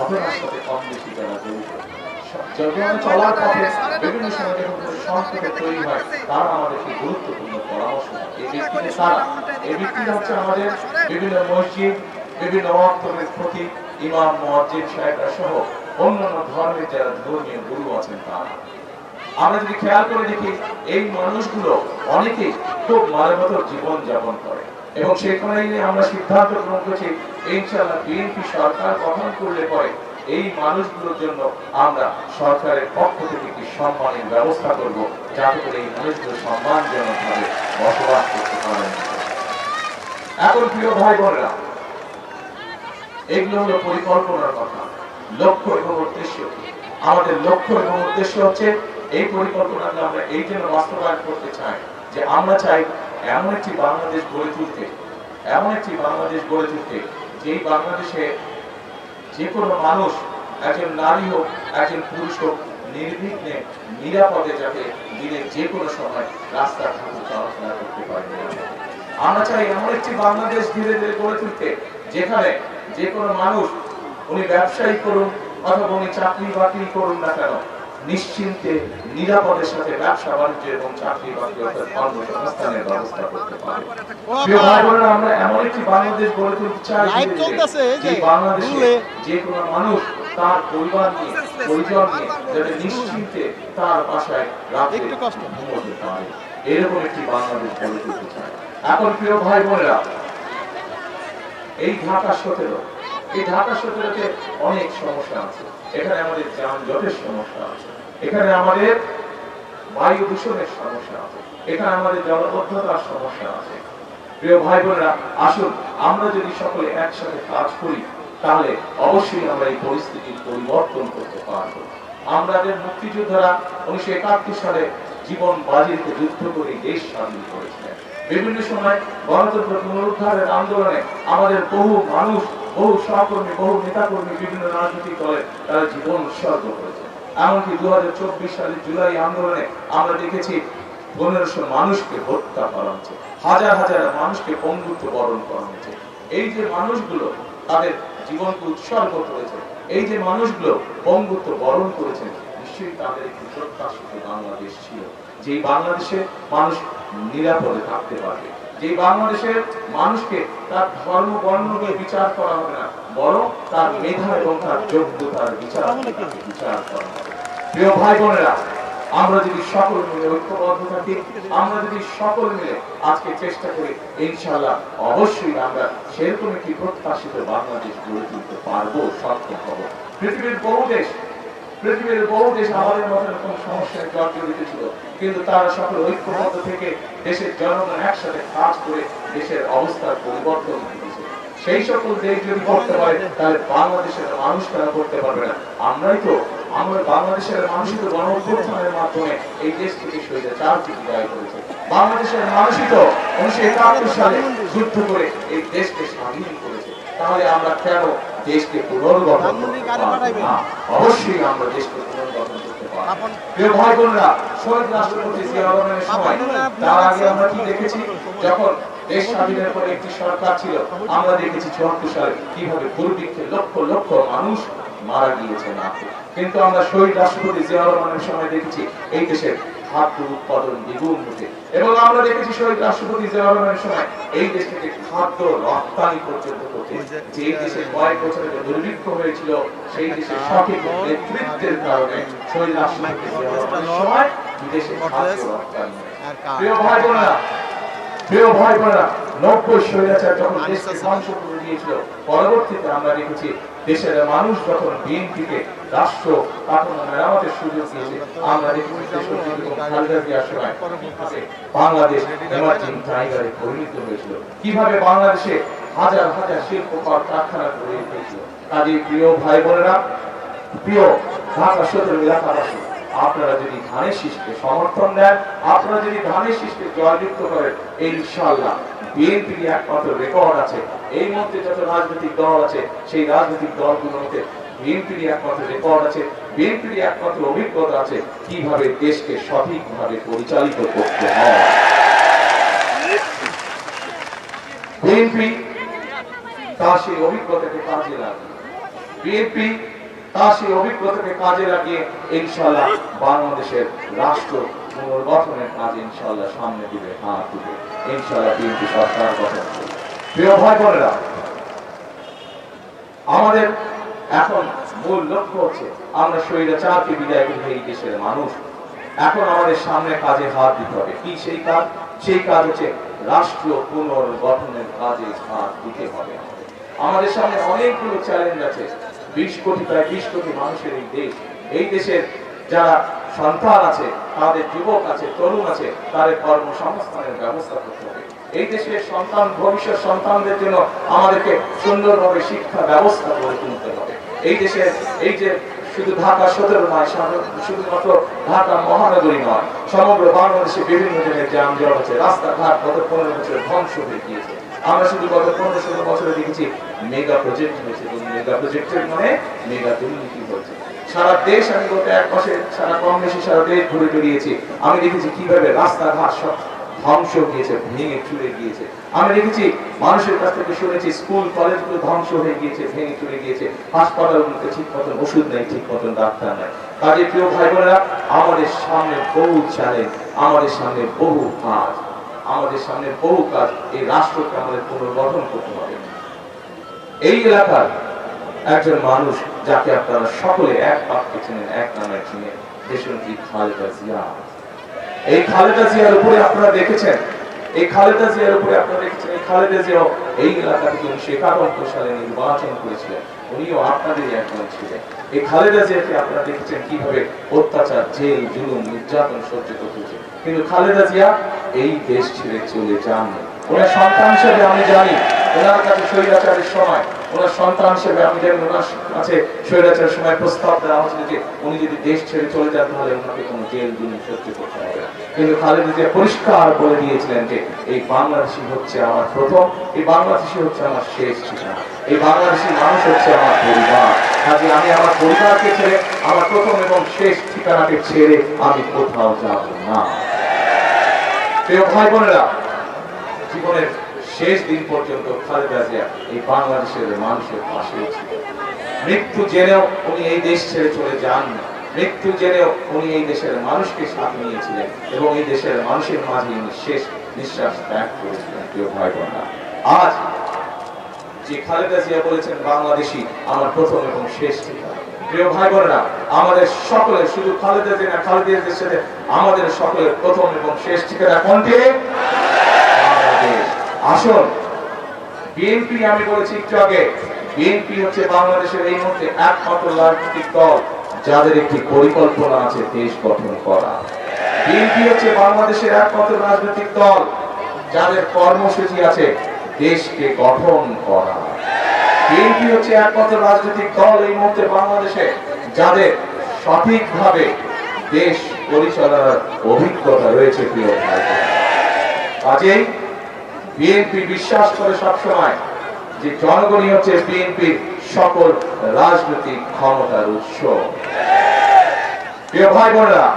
ঘটনার সাথে কম যারা জড়িত যখন চলার পথে বিভিন্ন সময় কোনো তৈরি হয় গুরুত্বপূর্ণ পরামর্শ এই এই হচ্ছে আমাদের বিভিন্ন মসজিদ বিভিন্ন প্রতি ইমাম মসজিদ সাহেবরা সহ অন্যান্য ধর্মের যারা ধর্মীয় গুরু আছেন তারা আমরা যদি খেয়াল করে দেখি, এই মানুষগুলো অনেকেই খুব মানবতর জীবন যাপন করে। এবং সেখানেই আমরা সিদ্ধান্ত গ্রহণ করছি, ইনশাআল্লাহ বিএনপি সরকার গঠন করলে পরে এই মানুষগুলোর জন্য আমরা সরকারের পক্ষ থেকে একটি সম্মানের ব্যবস্থা করব, যাতে করে এই মানুষগুলো সম্মানজনকভাবে বসবাস করতে পারেন এখন প্রিয় ভাই বোনেরা, এগুলো হলো পরিকল্পনার কথা, লক্ষ্য এবং উদ্দেশ্য। আমাদের লক্ষ্য এবং উদ্দেশ্য হচ্ছে এই পরিকল্পনাকে আমরা এই জন্য বাস্তবায়ন করতে চাই, যে আমরা চাই এমন একটি বাংলাদেশ গড়ে তুলতে, এমন একটি বাংলাদেশ গড়ে তুলতে, যেই বাংলাদেশে যে কোনো মানুষ একজন নারী হোক, একজন পুরুষ হোক, নির্বিঘ্নে, নিরাপদে যাতে দিনের যে কোনো সময় রাস্তা ঘাটে চলাফেরা করতে পারে। আমরা চাই এমন একটি বাংলাদেশ ধীরে ধীরে গড়ে তুলতে, যেখানে যে কোনো মানুষ, উনি ব্যবসায়ী করুন অথবা উনি চাকরি বাকরি করুন না কেন নিশ্চিন্তে নিরাপদের সাথে ব্যবসা বাণিজ্য এবং চাকরি বাকরি অর্থাৎ কর্মসংস্থানের ব্যবস্থা করতে পারে। আমরা এমন একটি বাংলাদেশ গড়ে তুলতে চাই যে, বাংলাদেশে যে কোনো মানুষ তার পরিবার নিয়ে পরিজন নিয়ে যাতে নিশ্চিন্তে তার বাসায় রাতে ঘুমোতে পারে। এরকম একটি বাংলাদেশ গড়ে তুলতে চাই। এখন প্রিয় ভাই বোনেরা এই ঢাকা সতেরো এই ঢাকা সতেরোতে অনেক সমস্যা আছে। এখানে আমাদের যানজটের সমস্যা আছে। এখানে আমাদের বায়ু দূষণের সমস্যা আছে। এখানে আমাদের জলবদ্ধতার সমস্যা আছে। প্রিয় ভাই বোনেরা আসুন, আমরা যদি সকলে একসাথে কাজ করি, তাহলে অবশ্যই আমরা এই পরিস্থিতির পরিবর্তন করতে পারব। আমাদের মুক্তিযোদ্ধারা উনিশশো একাত্তর সালে জীবন বাজি রেখে যুদ্ধ করে দেশ স্বাধীন করেছিলেন। বিভিন্ন সময় গণতন্ত্র পুনরুদ্ধারের আন্দোলনে আমাদের বহু মানুষ বহু সহকর্মী বহু নেতাকর্মী বিভিন্ন রাজনৈতিক দলে তারা জীবন উৎসর্গ করেছে। এমনকি দু হাজার চব্বিশ সালের জুলাই আন্দোলনে আমরা দেখেছি পনেরোশো মানুষকে হত্যা করা হচ্ছে, হাজার হাজার মানুষকে পঙ্গুত্ব বরণ করা হচ্ছে। এই যে মানুষগুলো তাদের জীবনকে উৎসর্গ করেছে, এই যে মানুষগুলো পঙ্গুত্ব বরণ করেছে, নিশ্চয়ই তাদের একটি প্রত্যাশিত বাংলাদেশ ছিল যে বাংলাদেশে মানুষ নিরাপদে থাকতে পারবে। যে বাংলাদেশের মানুষকে তার ধর্ম বর্ণ নিয়ে বিচার করা হবে না বরং তার মেধা এবং তার যোগ্যতার বিচার বিচার করা হবে। প্রিয় ভাই বোনেরা আমরা যদি সকল মিলে ঐক্যবদ্ধ থাকি আমরা যদি সকল মিলে আজকে চেষ্টা করি ইনশাআল্লাহ অবশ্যই আমরা সেরকম একটি প্রত্যাশিত বাংলাদেশ গড়ে তুলতে পারব সক্ষম হব। পৃথিবীর বহু দেশ পৃথিবীর বহু দেশ আমাদের মতো এরকম সমস্যায় জর্জরিত ছিল। কিন্তু তারা সকল ঐক্যবদ্ধ থেকে দেশের জনগণ একসাথে কাজ করে দেশের অবস্থার পরিবর্তন ঘটেছে সেই সকল দেশ যদি করতে পারে তাহলে বাংলাদেশের মানুষ তারা করতে পারবে না। আমরাই তো, আমরা বাংলাদেশের মানুষই তো গণ মাধ্যমে এই দেশ থেকে সরে চার থেকে দায় করেছে। বাংলাদেশের মানুষই তো উনিশশো একাত্তর সালে যুদ্ধ করে এই দেশকে স্বাধীন করেছে। তাহলে আমরা কেন দেশকে পুনর্গঠন? অবশ্যই আমরা দেশকে পুনর্গঠন করতে প্রিয় ভাই বোনেরা শহীদ রাষ্ট্রপতি জিয়া রহমানের সময় তার আগে আমরা কি দেখেছি? যখন দেশ স্বাধীনের পরে একটি সরকার ছিল আমরা দেখেছি চুয়াত্তর সালে কীভাবে দুর্ভিক্ষে লক্ষ লক্ষ মানুষ মারা গিয়েছে না কিন্তু আমরা শহীদ রাষ্ট্রপতি জিয়া রহমানের সময় দেখেছি, এই দেশের খাদ্য উৎপাদন দ্বিগুণ হতে এবং আমরা দেখেছি শহীদ রাষ্ট্রপতি জিয়া রহমানের সময়, এই দেশ থেকে খাদ্য রপ্তানি পর্যন্ত করতে যে দেশের কয়েক বছরে যে দুর্ভিক্ষ হয়েছিল, সেই দেশের সঠিক নেতৃত্বের কারণে শহীদ রাষ্ট্রপতি জিয়া রহমানের সময় বিদেশে খাদ্য রপ্তানি প্রিয় ভাই বোনেরা প্রিয় ভাই বোনেরা নব্বই স্বৈরাচার যখন দেশকে ধ্বংস করে দিয়েছিল, পরবর্তীতে আমরা দেখেছি দেশের মানুষ যখন বিএনপিকে রাষ্ট্র কাঠামো মেরামতের সুযোগ দিয়েছে, আমরা বাংলাদেশ এমার্জিং পরিণত হয়েছিল। কীভাবে বাংলাদেশে হাজার হাজার শিল্প কারখানা গড়ে হয়েছিল কাজে প্রিয় ভাই বোনেরা প্রিয় ঢাকা এলাকাবাসী আপনারা যদি ধানের শীষকে সমর্থন দেন, আপনারা যদি ধানের শীষকে জয়যুক্ত করেন, ইনশাআল্লাহ বিএনপির একমাত্র রেকর্ড আছে। এই মধ্যে যত রাজনৈতিক দল আছে, সেই রাজনৈতিক দলগুলোতে বিএনপির একমাত্র রেকর্ড আছে বিএনপির একমাত্র অভিজ্ঞতা আছে কীভাবে দেশকে সঠিকভাবে পরিচালিত করতে হয়। বিএনপি তার সেই অভিজ্ঞতাকে কাজে লাগে বিএনপি তার সেই অভিজ্ঞতাকে কাজে লাগিয়ে ইনশাল্লাহ বাংলাদেশের রাষ্ট্র পুনর্গঠনের কাজে ইনশাল্লাহ সামনে দিবে, হাত দিবে। ইনশাল্লাহ সরকার গঠন প্রিয় ভাই বোনেরা, আমাদের এখন মূল লক্ষ্য হচ্ছে আমরা বিদায় এই দেশের মানুষ। এখন আমাদের সামনে কাজে হাত দিতে হবে। কি সেই কাজ? সেই কাজ হচ্ছে রাষ্ট্রীয় পুনর্গঠনের কাজে হাত দিতে হবে। আমাদের সামনে অনেকগুলো চ্যালেঞ্জ আছে। বিশ কোটি, প্রায় বিশ কোটি মানুষের এই দেশ। এই দেশের যারা সন্তান আছে, তাদের যুবক আছে, তরুণ আছে, তাদের কর্মসংস্থানের ব্যবস্থা করতে হবে। এই দেশের সন্তান, ভবিষ্যৎ সন্তানদের জন্য আমাদেরকে সুন্দরভাবে শিক্ষা ব্যবস্থা গড়ে তুলতে হবে। এই দেশের, এই যে শুধু ঢাকা সদর নয় শুধুমাত্র ঢাকা মহানগরী নয়, সমগ্র বাংলাদেশে বিভিন্ন জনের যানজট আছে রাস্তাঘাট গত পনেরো বছরে ধ্বংস হয়ে গিয়েছে। আমরা শুধু গত পনেরো ষোলো বছরে দেখেছি মেগা প্রজেক্ট হয়েছে এবং মেগা প্রজেক্টের মানে মেগা দুর্নীতি হয়েছে। সারা দেশ, আমি গত এক মাসে সারা কম বেশি সারা দেশ ঘুরে বেরিয়েছি আমি দেখেছি কীভাবে রাস্তাঘাট সব ধ্বংস গিয়েছে ভেঙে চুরে গিয়েছে। আমি দেখেছি, মানুষের কাছ থেকে শুনেছি, স্কুল, কলেজগুলো ধ্বংস হয়ে গিয়েছে, ভেঙে চুরে গিয়েছে। হাসপাতালগুলোতে ঠিক মতন ওষুধ নেই, ঠিক মতন ডাক্তার নেই। কাজে প্রিয় ভাই বোনেরা আমাদের সামনে বহু চ্যালেঞ্জ আমাদের সামনে বহু কাজ। আমাদের সামনে বহু কাজ, এই রাষ্ট্রকে আমাদের পুনর্গঠন করতে হবে। এই এলাকার একজন মানুষ যাকে আপনারা সকলে এক বাক্যে চেনেন এক নামে চিনেন, দেশনেত্রী খালেদা জিয়া। এই খালেদা জিয়ার উপরে আপনারা দেখেছেন, এই খালেদা জিয়ার উপরে আপনারা দেখেছেন, এই খালেদা জিয়া এই এলাকা থেকে উনিশশো একানব্বই সালে নির্বাচন করেছিলেন। উনিও আপনাদেরই একজন ছিলেন। এই খালেদা জিয়াকে আপনারা দেখেছেন কীভাবে অত্যাচার, জেল, জুলুম, নির্যাতন সহ্য করতে হয়েছে। কিন্তু খালেদা জিয়া এই দেশ ছেড়ে চলে যাননি। ওনার সন্তান হিসেবে আমি জানি, ওনার কাছে স্বৈরাচারের সময় ওনার সন্তান হিসেবে আমি জানি ওনার কাছে স্বৈরাচারের সময় প্রস্তাব দেওয়া হয়েছিল যে উনি যদি দেশ ছেড়ে চলে যান, তাহলে ওনাকে কোনো জেল, জুলুম সহ্য করতে হবে কিন্তু খালেদা জিয়া পরিষ্কার বলে দিয়েছিলেন যে এই বাংলাদেশি হচ্ছে আমার প্রথম, এই বাংলাদেশি হচ্ছে আমার শেষ ঠিকানা, এই বাংলাদেশি মানুষ হচ্ছে আমার পরিবার। কাজে আমি আমার পরিবারকে ছেড়ে, আমার প্রথম এবং শেষ ঠিকানাকে ছেড়ে আমি কোথাও যাব না। প্রিয় ভাই বোনেরা, জীবনের শেষ দিন পর্যন্ত খালেদা জিয়া এই বাংলাদেশের মানুষের পাশে ছিল। মৃত্যু জেনেও উনি এই দেশ ছেড়ে চলে যাননি মৃত্যু জেনেও উনি এই দেশের মানুষকে সাথে নিয়েছিলেন এবং এই দেশের মানুষের মাঝে উনি শেষ নিঃশ্বাস ত্যাগ করেছিলেন, প্রিয় ভাই বোনেরা আজ যে খালেদা জিয়া বলেছেন বাংলাদেশি আমার প্রথম এবং শেষ ঠিকানা। প্রিয় ভাই বোনেরা আমাদের সকলের, শুধু খালেদা জিয়া না, খালেদা জিয়ার সাথে আমাদের সকলের প্রথম এবং শেষ ঠিকানা কোনটি? আসুন। বিএনপি, আমি বলেছি একটু আগে, বিএনপি হচ্ছে বাংলাদেশের এই মুহূর্তে একমাত্র রাজনৈতিক দল, যাদের একটি পরিকল্পনা আছে দেশ গঠন করা। বিএনপি হচ্ছে বাংলাদেশের একমাত্র রাজনৈতিক দল, যাদের কর্মসূচি আছে দেশকে গঠন করা। বিএনপি হচ্ছে একমাত্র রাজনৈতিক দল এই মুহূর্তে বাংলাদেশে, যাদের সঠিকভাবে দেশ পরিচালনার অভিজ্ঞতা রয়েছে প্রিয় কাজেই বিএনপি বিশ্বাস করে সবসময় যে জনগণই হচ্ছে বিএনপির সকল রাজনৈতিক ক্ষমতার উৎস। প্রিয় ভাই বোনেরা,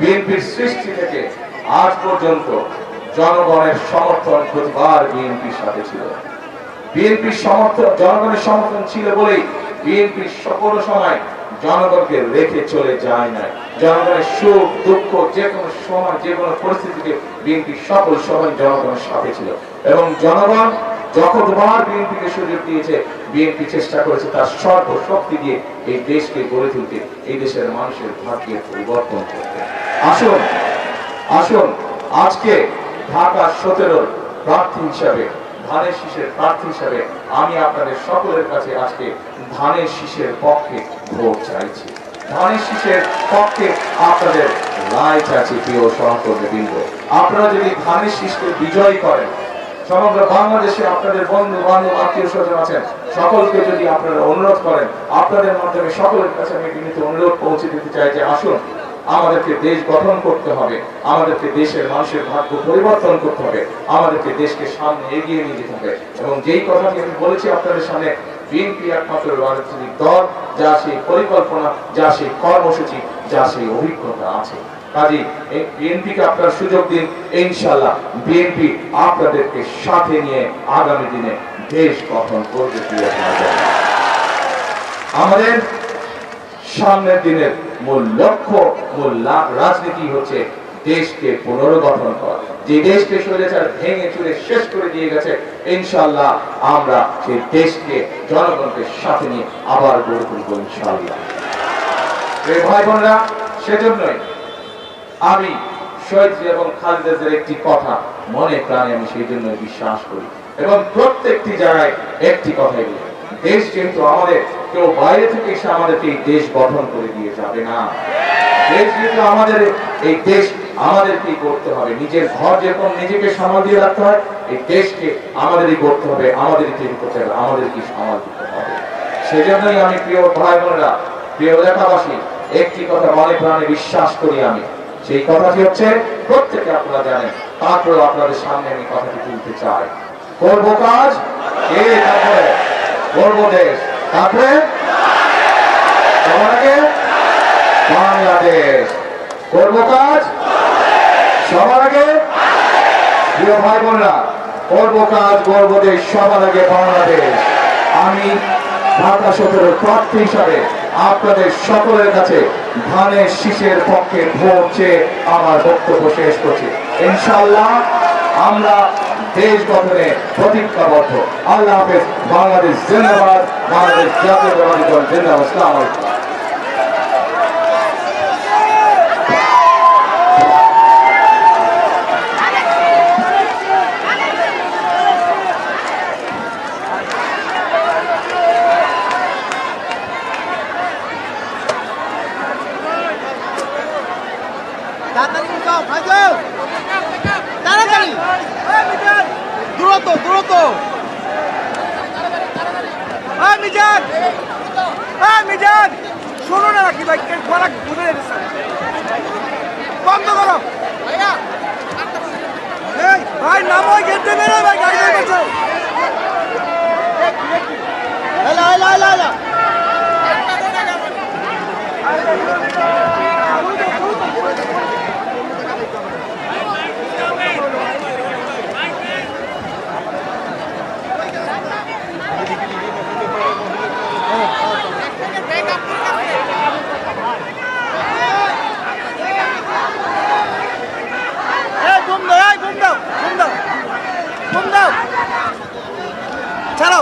বিএনপির সৃষ্টি থেকে আজ পর্যন্ত জনগণের সমর্থন প্রতিবার বিএনপির সাথে ছিল। বিএনপির সমর্থন, জনগণের সমর্থন ছিল বলেই বিএনপি সকল সময় জনগণকে রেখে চলে যায় না জনগণের সুখ, দুঃখ যে কোনো সময় যে কোনো পরিস্থিতিতে বিএনপি সকল সময় জনগণের সাথে ছিল। এবং জনগণ যতবার বিএনপিকে সুযোগ দিয়েছে, বিএনপি চেষ্টা করেছে তার সর্বশক্তি দিয়ে এই দেশকে গড়ে তুলতে, এই দেশের মানুষের ভাগ্যের পরিবর্তন করতে। আসুন আসুন, আজকে ঢাকা সতেরোর প্রার্থী হিসাবে, ধানের শীষের প্রার্থী হিসাবে আমি আপনাদের সকলের কাছে আজকে ধানের শীষের পক্ষে ভোট চাইছি। ধানের পক্ষে আপনাদের প্রিয় সহকর্মী বৃন্দ। আপনারা যদি ধানের বিজয় করেন, সমগ্র বাংলাদেশে আপনাদের বন্ধু বান্ধব আত্মীয় স্বজন আছেন, সকলকে যদি আপনারা অনুরোধ করেন, আপনাদের মাধ্যমে সকলের কাছে আমি বিনীত অনুরোধ পৌঁছে দিতে চাই যে আসুন, আমাদেরকে দেশ গঠন করতে হবে, আমাদেরকে দেশের মানুষের ভাগ্য পরিবর্তন করতে হবে, আমাদেরকে দেশকে সামনে এগিয়ে নিয়ে যেতে হবে। এবং যেই কথাটি আমি বলেছি আপনাদের সামনে বিএনপি একমাত্র রাজনৈতিক দল, যা সেই পরিকল্পনা, যা সেই কর্মসূচি, যা সেই অভিজ্ঞতা আছে কাজে বিএনপিকে আপনার সুযোগ দিন ইনশাল্লাহ বিএনপি আপনাদেরকে সাথে নিয়ে আগামী দিনে দেশ গঠন করবে। আমাদের সামনের দিনের মূল লক্ষ্য, মূল রাজনীতি হচ্ছে দেশকে পুনর্গঠন করা যে দেশকে স্বৈরাচার ভেঙে চুরে শেষ করে দিয়ে গেছে ইনশাল্লাহ আমরা সেই দেশকে, জনগণকে সাথে নিয়ে আবার গড়ে তুলব ইনশাল্লাহ ভাই বোনরা সেজন্যই আমি শহীদ এবং খালেদাদের একটি কথা মনে প্রাণে আমি সেই জন্য বিশ্বাস করি এবং প্রত্যেকটি জায়গায় একটি কথাই বলি, দেশ যেহেতু আমাদের, কেউ বাইরে থেকে এসে আমাদেরকে এই দেশ গঠন করে দিয়ে যাবে না। দেশ যেহেতু আমাদের, এই দেশ আমাদেরকেই করতে হবে। নিজের ঘর যেরকম নিজেকে সামাল দিয়ে রাখতে হয়, এই দেশকে আমাদেরই করতে হবে আমাদেরই তৈরি করতে হবে আমাদেরকে সামাল দিতে হবে। সেজন্যই আমি প্রিয় ভাই বোনেরা প্রিয় এলাকাবাসী, একটি কথা মনে প্রাণে বিশ্বাস করি আমি। সেই কথাটি হচ্ছে, প্রত্যেকে আপনারা জানেন তারপরে আপনাদের সামনে আমি কথাটি তুলতে চাই। করব কাজ? কে? তারপরে? করব দেশ। তারপরে? বাংলাদেশ। করব কাজ সবার আগে প্রিয় ভাই বোনরা করব কাজ করব দেশ সবার আগে বাংলাদেশ। আমি ঢাকা সতেরোর প্রার্থী হিসাবে আপনাদের সকলের কাছে ধানের শীষের পক্ষে ভোট চেয়ে আমার বক্তব্য শেষ করছি। ইনশাল্লাহ আমরা দেশ গঠনে প্রতিজ্ঞাবদ্ধ। আল্লাহ হাফেজ, বাংলাদেশ জিন্দাবাদ, বাংলাদেশ দল জিন্দাবাদ। তাড়াতাড়ি দ্রুত দ্রুত মিজান হ্যাঁ মিজান। শোনো না নাকি ভাই, কে গলা ঘুরে যাচ্ছে বন্ধ করো। ভাই, নামো গেটে বেরো ভাই, গাড়ি বেরোচ্ছে এলা এলা এলা এলা এই ঘুম দাও এই ঘুম দাও ঘুম দাও ঘুম দাও ছাড়ো।